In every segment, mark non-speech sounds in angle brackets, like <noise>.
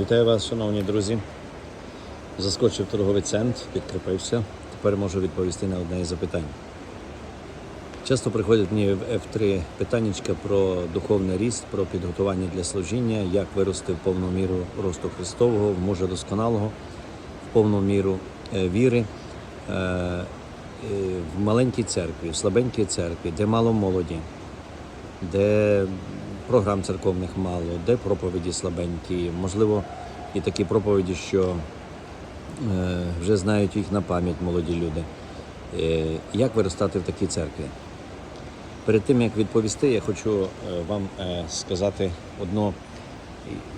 Вітаю вас, шановні друзі. Заскочив торговий центр, підкріпився. Тепер можу відповісти на одне із запитань. Часто приходять мені в F3 питаннячка про духовний ріст, про підготування для служіння, як вирости в повну міру росту Христового, в мужа досконалого, в повну міру е, віри е, е, в маленькій церкві, в слабенькій церкві, де мало молоді, де програм церковних мало, де проповіді слабенькі, можливо, і такі проповіді, що е, вже знають їх на пам'ять молоді люди. Е, Як виростати в такій церкві? Перед тим як відповісти, я хочу е, вам сказати одну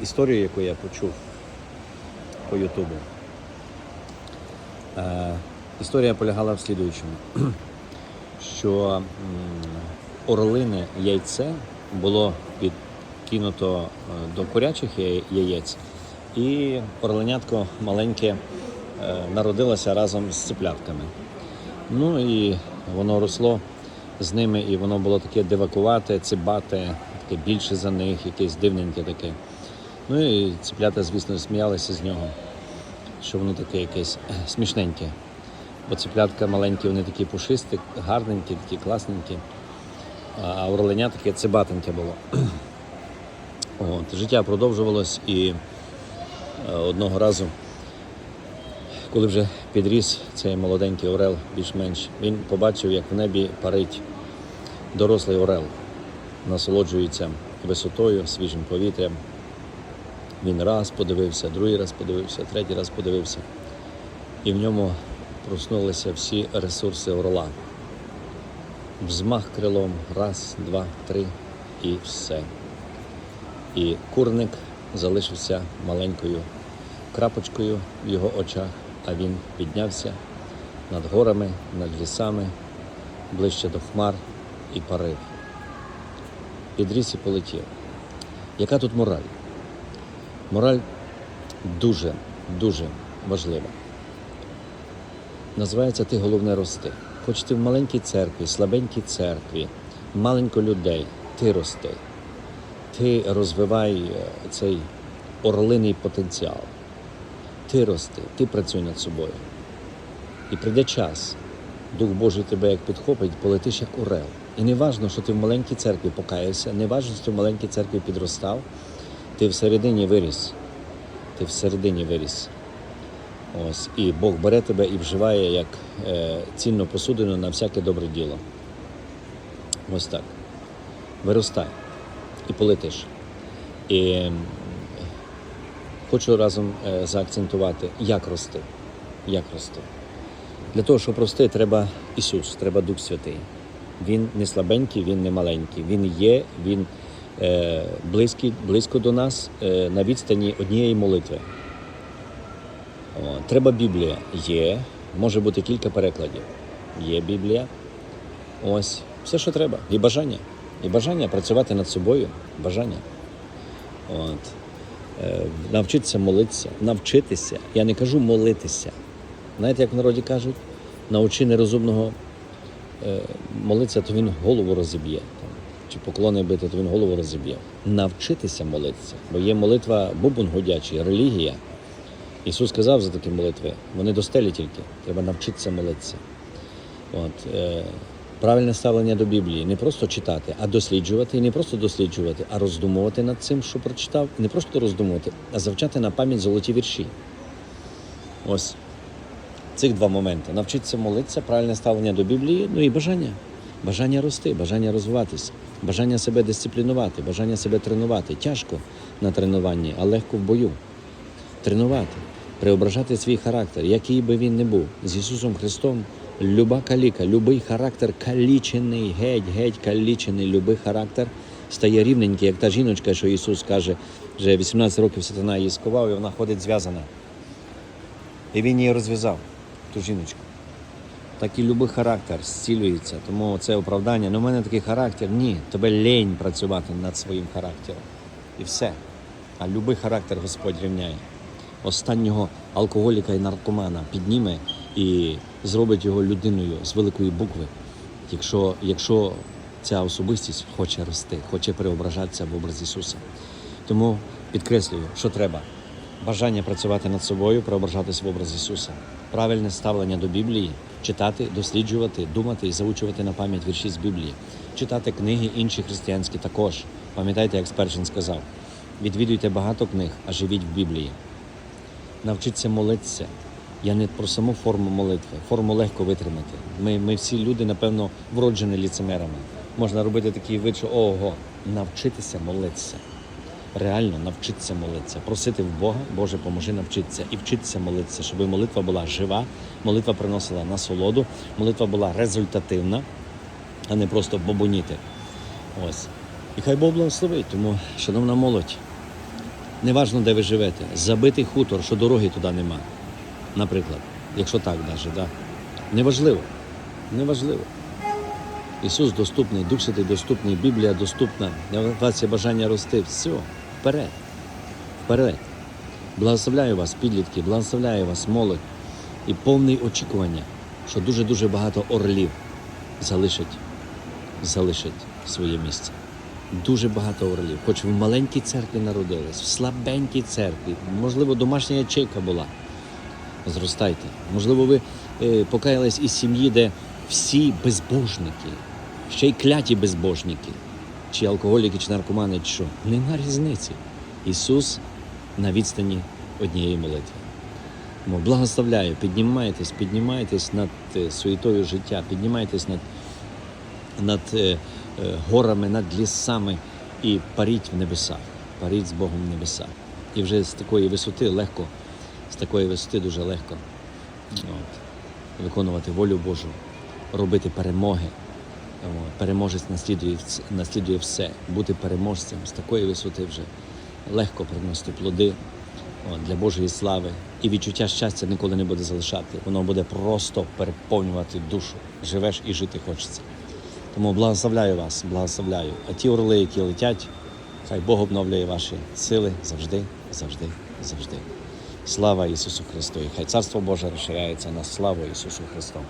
історію, яку я почув по Ютубу. Історія полягала в слідуючому, <clears throat> що орлине яйце було підкинуто е, до курячих яєць, і орленятко маленьке е, народилося разом з циплятками. Ну і воно росло з ними, і воно було таке дивакувате, цибате, таке більше за них, якесь дивненьке таке. Ну і циплята, звісно, сміялися з нього, що воно таке якесь е, смішненьке. Бо циплятка маленькі, вони такі пушисті, гарненькі, такі класненькі. А орленя таке цибатеньке було. <clears throat> От, життя продовжувалось і е, одного разу коли вже підріс цей молоденький орел більш-менш, він побачив, як в небі парить дорослий орел, насолоджується висотою, свіжим повітрям. Він раз подивився, другий раз подивився, третій раз подивився. І в ньому проснулися всі ресурси орла. Взмах крилом, раз, два, три і все. І курник залишився маленькою крапочкою в його очах, а він піднявся над горами, над лісами, ближче до хмар і парив. Підріс і полетів. Яка тут мораль? Мораль дуже, дуже важлива. Називається ти головне рости. Хоч ти в маленькій церкві, слабенькій церкві, маленько людей, ти рости. Ти розвивай е, цей орлиний потенціал. Ти рости, ти працюй над собою. І прийде час, Дух Божий тебе як підхопить, полетиш як орел. І не важно, що ти в маленькій церкві покаявся, не важно, що ти в маленькій церкві підростав, ти всередині виріс. Ти всередині виріс. Ось, і Бог бере тебе і вживає як е, цінну посудину на всяке добре діло. Ось так. Виростай і полетиш. І хочу разом е, заакцентувати, як рости. Як рости. Для того, щоб рости, треба Ісус, треба Дух Святий. Він не слабенький, він не маленький. Він є, він е, близький, близько до нас е, на відстані однієї молитви. О, треба Біблія. Є. Може бути кілька перекладів. Є Біблія. Ось. Все, що треба. І бажання. І бажання працювати над собою. Бажання. От. Е, навчитися молитися, навчитися. Я не кажу молитися. Знаєте, як в народі кажуть, научи нерозумного е, молитися, то він голову розіб'є. Чи поклони бити, то він голову розіб'є. Навчитися молитися. Бо є молитва бубон годячий, релігія. Ісус сказав за такі молитви, вони до стелі тільки. Треба навчитися молитися. От, е, правильне ставлення до Біблії не просто читати, а досліджувати. І не просто досліджувати, а роздумувати над цим, що прочитав. Не просто роздумувати, а завчати на пам'ять золоті вірші. Ось цих два моменти: навчитися молитися, правильне ставлення до Біблії, ну і бажання. Бажання рости, бажання розвиватися, бажання себе дисциплінувати, бажання себе тренувати. Тяжко на тренуванні, а легко в бою. Тренувати, преображати свій характер, який би він не був. З Ісусом Христом люба каліка, любий характер калічений, геть, геть калічений, любий характер стає рівненький, як та жіночка, що Ісус каже, вже 18 років сатана її сковав, і вона ходить зв'язана. І він її розв'язав, ту жіночку. Так і любий характер зцілюється. Тому це оправдання. Ну, в мене такий характер. Ні, тебе лень працювати над своїм характером. І все. А любий характер Господь рівняє. Останнього алкоголіка і наркомана підніме і зробить його людиною з великої букви, якщо, якщо ця особистість хоче рости, хоче преображатися в образ Ісуса. Тому підкреслюю, що треба бажання працювати над собою, преображатись в образ Ісуса, правильне ставлення до Біблії, читати, досліджувати, думати і заучувати на пам'ять вірші з Біблії, читати книги інші християнські також. Пам'ятайте, як Спершин сказав: відвідуйте багато книг, а живіть в Біблії. Навчіться молитися. Я не про саму форму молитви. Форму легко витримати. Ми, ми всі люди, напевно, вроджені ліцемерами. Можна робити такий вид, що ого, навчитися молитися. Реально навчитися молитися, просити в Бога, Боже, поможи навчитися і вчитися молитися, щоб молитва була жива, молитва приносила насолоду, молитва була результативна, а не просто бобоніти. Ось. І хай Бог благословить. Тому, шановна молодь, неважно, де ви живете, забитий хутор, що дороги туди нема. Наприклад, якщо так навіть, да? неважливо. Неважливо. Ісус доступний, Дух Святий доступний, Біблія доступна, вас є бажання рости. Все, вперед. Вперед. Благословляю вас, підлітки, благословляю вас, молодь. І повний очікування, що дуже-дуже багато орлів залишать, залишать своє місце. Дуже багато орлів. Хоч в маленькій церкві народились, в слабенькій церкві, можливо, домашня ячейка була. Зростайте. Можливо, ви е, покаялись із сім'ї, де всі безбожники, ще й кляті безбожники, чи алкоголіки, чи наркомани, чи що. Нема різниці. Ісус на відстані однієї молитви. Тому благословляю, піднімайтесь, піднімайтесь над е, суєтою життя, піднімайтесь над, над е, горами, над лісами і паріть в небесах, паріть з Богом в небесах. І вже з такої висоти легко, з такої висоти дуже легко от, виконувати волю Божу, робити перемоги. Переможець наслідує, наслідує все. Бути переможцем з такої висоти вже легко приносити плоди от, для Божої слави. І відчуття щастя ніколи не буде залишати. Воно буде просто переповнювати душу. Живеш і жити хочеться. Тому благословляю вас, благословляю. А ті орли, які летять, хай Бог обновлює ваші сили завжди, завжди, завжди. Слава Ісусу Христу! І хай Царство Боже розширяється на славу Ісусу Христу.